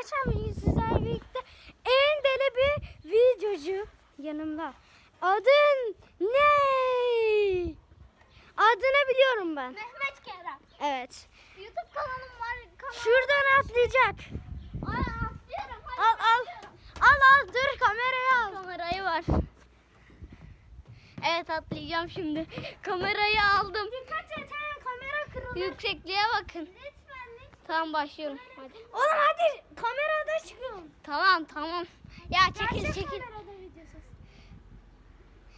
arkadaşlar bugün sizlerle birlikte en deli bir videocu yanımda. Adın ne? Adını biliyorum ben. Mehmet Kerem. Evet. YouTube kanalım var. Kanal... Şuradan atlayacak. Ay atlıyorum. Hadi Al al. atlıyorum. Al al dur kamerayı al. Kamerayı var. Evet atlayacağım şimdi. Kamerayı aldım. Dikkat et kamera kırılır. Yüksekliğe bakın. Lütfen. Tamam başlıyorum. Hadi. Oğlum hadi kamerada çıkıyorum. Tamam tamam. Ya çekil Gerçek çekil. kamerada videosuz.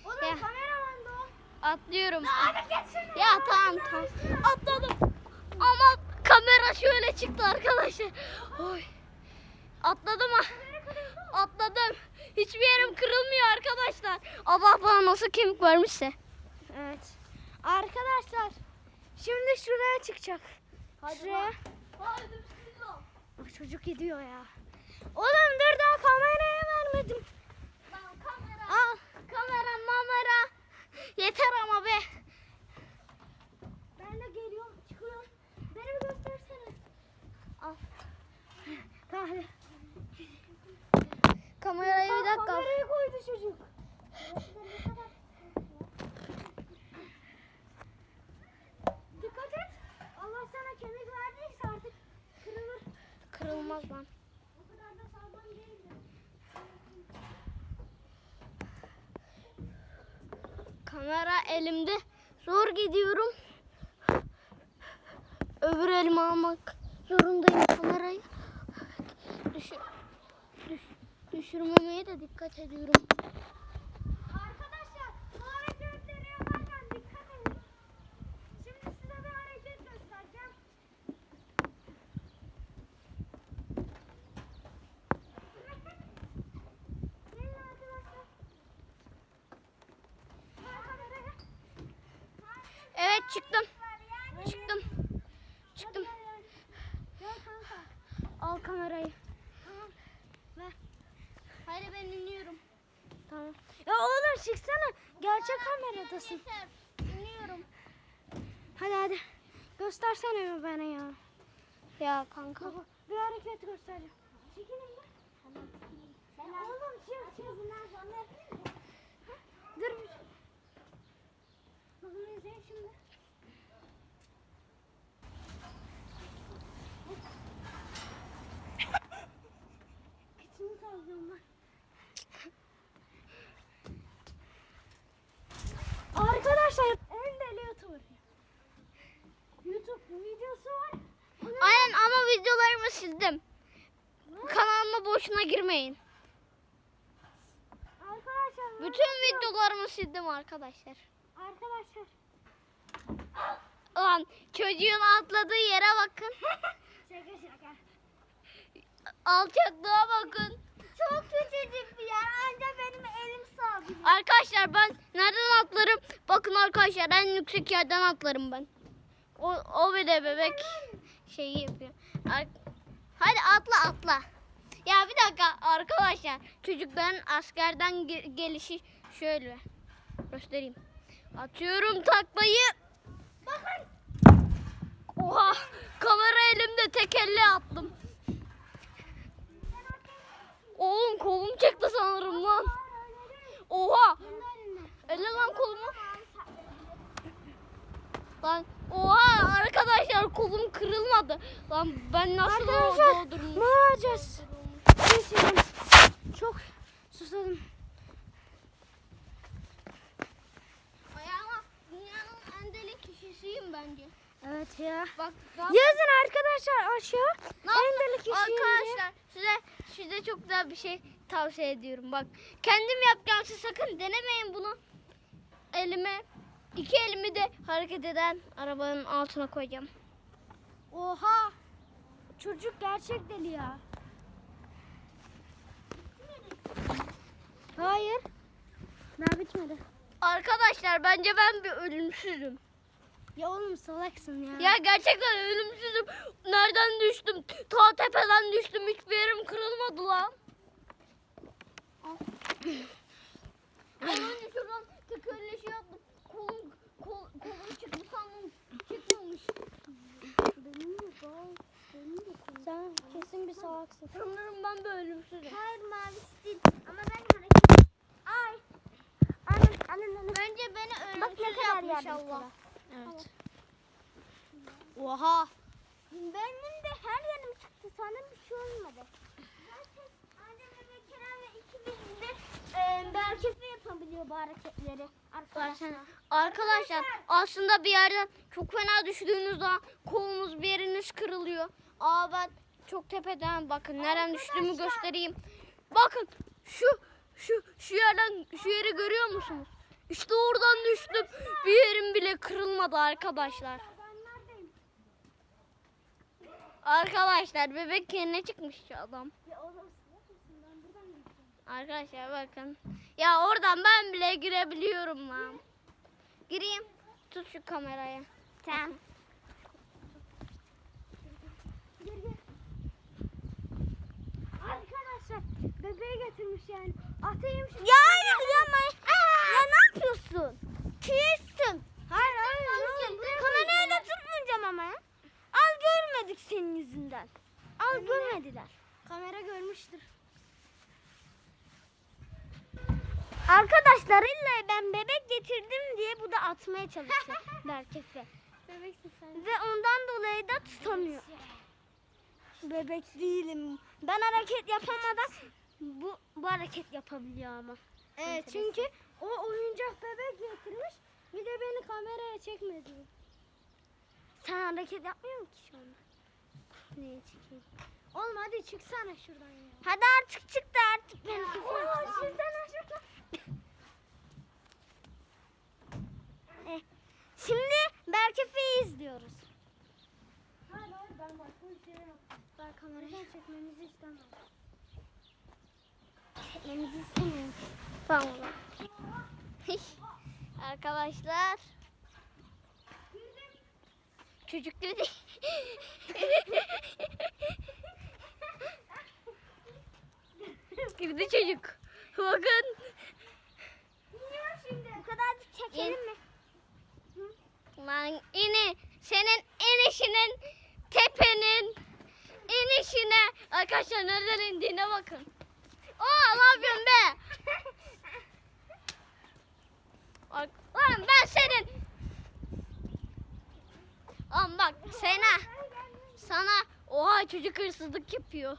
Oğlum Ya. kameraman da o. Atlıyorum. Hadi geçsin. Ya tamam tamam. Atladım. Ama kamera şöyle çıktı arkadaşlar. Oy. Atladım ha. Atladım. Hiçbir yerim kırılmıyor arkadaşlar. Allah bana nasıl kemik vermişse. Evet. Arkadaşlar şimdi şuraya çıkacak. Şuraya. Hadi Bak çocuk gidiyor ya. Oğlum dur daha kameraya vermedim. kamera. Al. Kamera mamera. Yeter ama be. Ben de geliyorum çıkıyorum. Beni göstersene. Al. Tamam hadi. Kamerayı bir dakika. Kamerayı koydu çocuk. Dikkat et. Allah sana kemik verdiyse. Kırılmaz lan. Kamera elimde. Zor gidiyorum. Öbür elime almak zorundayım kamerayı. Düşür, düş, düşürmemeye de dikkat ediyorum. Arkadaşlar bu hareketleri yaparken dikkat edin. Şimdi size bir hareket göstereceğim. Gelin arkadaşlar. Ver kamerayı. Evet çıktım. Çıktım. Çıktım. Gel kanka. Al kamerayı. Tamam. Ver. Hadi ben iniyorum. Tamam. Ya oğlum çıksana. Gerçek kameradasın. Yeter. İniyorum. Hadi hadi. Göstersene mi bana ya. Ya kanka. Baba bir hareket göstereceğim. Çekilin mi? Tamam. Oğlum çık çık. Bundan sonra yapayım mı? Dur bir. Bakın izleyin şimdi. Kıçını sallıyorum ben. Arkadaşlar en deli YouTuber. YouTube videosu var. Onu- Aynen ama videolarımı sildim. Kanalıma boşuna girmeyin. Arkadaşlar Bütün videolarımı sildim arkadaşlar. Arkadaşlar. Ulan çocuğun atladığı yere bakın. Şaka şaka. Alçaklığa bakın. Çok küçücük bir yer. Anca benim elim sabit. Arkadaşlar ben nereden atlarım? Bakın arkadaşlar en yüksek yerden atlarım ben. O, o bir de bebek şeyi yapıyor. Ar- atla atla. Ya bir dakika arkadaşlar. Çocukların askerden ge- gelişi şöyle. Göstereyim. Atıyorum taklayı. Bakın. Oha kamera elimde tek elle attım. Oğlum kolum çekti sanırım lan. Oha. Elle lan kolumu. Lan oha arkadaşlar kolum kırılmadı. Lan ben nasıl Arkadaşlar doldurmuş? ne yapacağız? Geçelim. Çok susadım. Ayağıma dünyanın en deli kişisiyim bence. Evet ya. Bak Yazın arkadaşlar aşağı. Ne en yaptın? deli kişiyim diye. Arkadaşlar size çok güzel bir şey tavsiye ediyorum. Bak kendim yapacağım siz sakın denemeyin bunu. Elime iki elimi de hareket eden arabanın altına koyacağım. Oha. Çocuk gerçek deli ya. Hayır. Daha bitmedi. Arkadaşlar bence ben bir ölümsüzüm. Ya oğlum salaksın ya. Ya gerçekten ölümsüzüm. Nereden düştüm? Ta tepeden düştüm. Hiçbir yerim kırılmadı lan. Ay ben de şuradan tekerle şey yaptım. Kolum, kol, kolum çıktı sandım. Çıkmamış. Benim yok. Sen kesin bir salaksın. Sanırım ben de ölümsüzüm. Hayır mavi değil. Ama ben hareket... Ay. Anam, anam, anam. Bence beni ölümsüz Bak ne kadar yapmış Allah. Evet. Oha. Benim de her yerim çıktı. Sana bir şey olmadı. Zaten annem ve Kerem ve ikimiz de e, Berkefe yapabiliyor bu hareketleri. Arkadaşlar. Arkadaşlar aslında bir yerden çok fena düştüğünüz zaman kolunuz bir yeriniz kırılıyor. Aa ben çok tepeden bakın nereden düştüğümü göstereyim. Bakın şu şu şu yerden şu yeri görüyor musunuz? İşte oradan düştüm. Bir yerim bile kırılmadı arkadaşlar. Arkadaşlar bebek kendine çıkmış şu adam. Arkadaşlar bakın. Ya oradan ben bile girebiliyorum lan. Gireyim. Tut şu kamerayı. Tamam. Arkadaşlar bebeği getirmiş yani. Atayım şu. Ya hayır yapma. Ya ne yapıyorsun? Küstüm. Hayır hayır. Kamerayı da tutmayacağım ama ya. Al görmedik senin yüzünden. Al görmediler. Kamera görmüştür. Arkadaşlar illa ben bebek getirdim diye bu da atmaya çalışıyor Berkefe. Bebeksin sen. Ve ondan dolayı da tutamıyor. Bebek değilim. Ben hareket yapamadan bu bu hareket yapabiliyor ama. Evet çünkü o oyuncak bebek getirmiş bir de beni kameraya çekmedi. Sen hareket yapmıyor musun ki şu anda? Neye çekeyim? Oğlum hadi çıksana şuradan ya. Hadi artık çık da artık beni Oo, çıksana şuradan. Şimdi Berkefe'yi izliyoruz. Hayır hayır ben başka bir şey yaptım. Ben kamerayı çekmemizi istemem. Çekmemizi istemiyorum. Tamam. Arkadaşlar. Çocuk dedi. Girdi çocuk. Bakın. İniyor şimdi. Bu kadarcık çekelim mi? Lan ini senin inişinin tepenin inişine arkadaşlar nereden indiğine bakın. Aa ne yapıyorsun be? Bak, Lan ben senin. Lan bak sana sana oha çocuk hırsızlık yapıyor.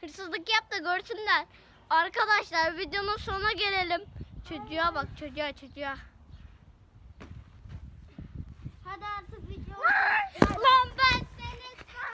Hırsızlık yap da görsünler. Arkadaşlar videonun sonuna gelelim. Çocuğa bak çocuğa çocuğa. Hadi artık video. Lan ben